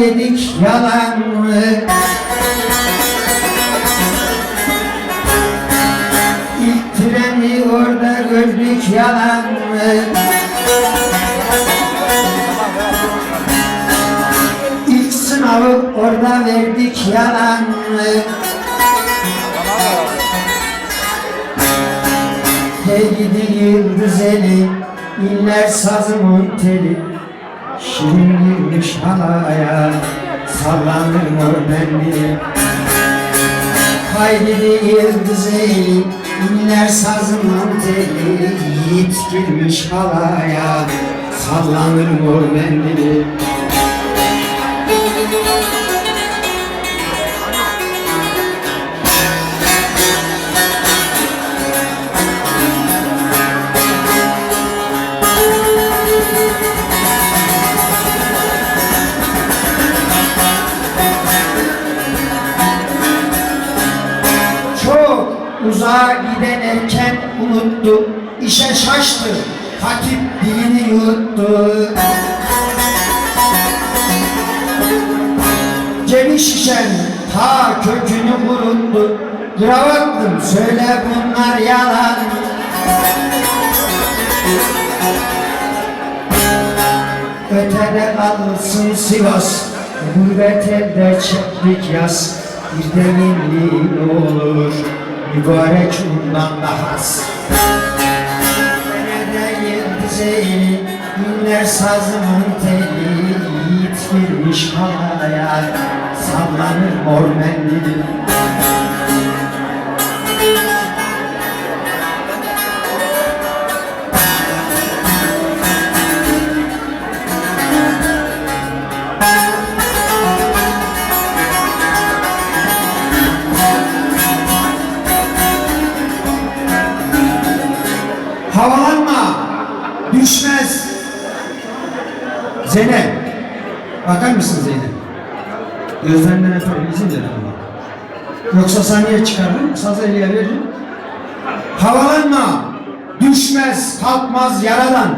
yedik yalan mı? İlk treni orada gördük yalan mı? İlk sınavı orada verdik yalan mı? Hey gidi yıldız eli, inler sazımın teli Şirin girmiş halaya, sallanır mor benli Hay gidi yıldız eli, inler sazımın teli Yiğit girmiş halaya, sallanır mor mendili uzağa giden erken unuttu, işe şaştı, hatip dilini yuttu. Cebi şişen ta kökünü kuruttu, gravatlım söyle bunlar yalan. Ötede kalsın Sivas, gurbet elde çektik yaz. Bir de milli olur, mübarek undan da has. Nerede yıldız eğri, inler sazımın teli, yiğit girmiş havaya, sallanır mor mendili. Düşmez. Zeynep, bakar mısın Zeynep? Gözlerinden öperim, izin verin ama. Yoksa saniye çıkarırım, saz eliye veririm. Havalanma, düşmez, kalkmaz yaradan.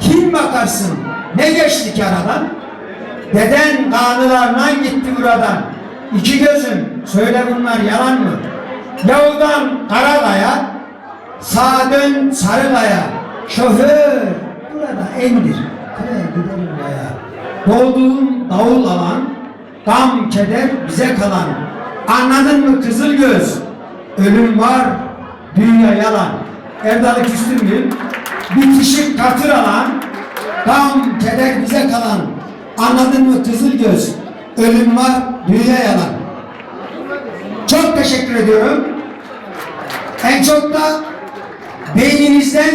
Kim bakarsın, ne geçtik aradan? Deden kanılarla gitti buradan. İki gözüm, söyle bunlar yalan mı? Yavuz'dan Karadağ'a, Sağa dön Sarıkaya. Şoför burada indir. Köye gidelim yaya. Doğduğum davul alan, gam keder bize kalan. Anladın mı kızıl göz? Ölüm var, dünya yalan. Erdal'ı küstürmeyeyim. Bitişik katır alan, gam keder bize kalan. Anladın mı kızıl göz? Ölüm var, dünya yalan. Çok teşekkür ediyorum. En çok da beyninizden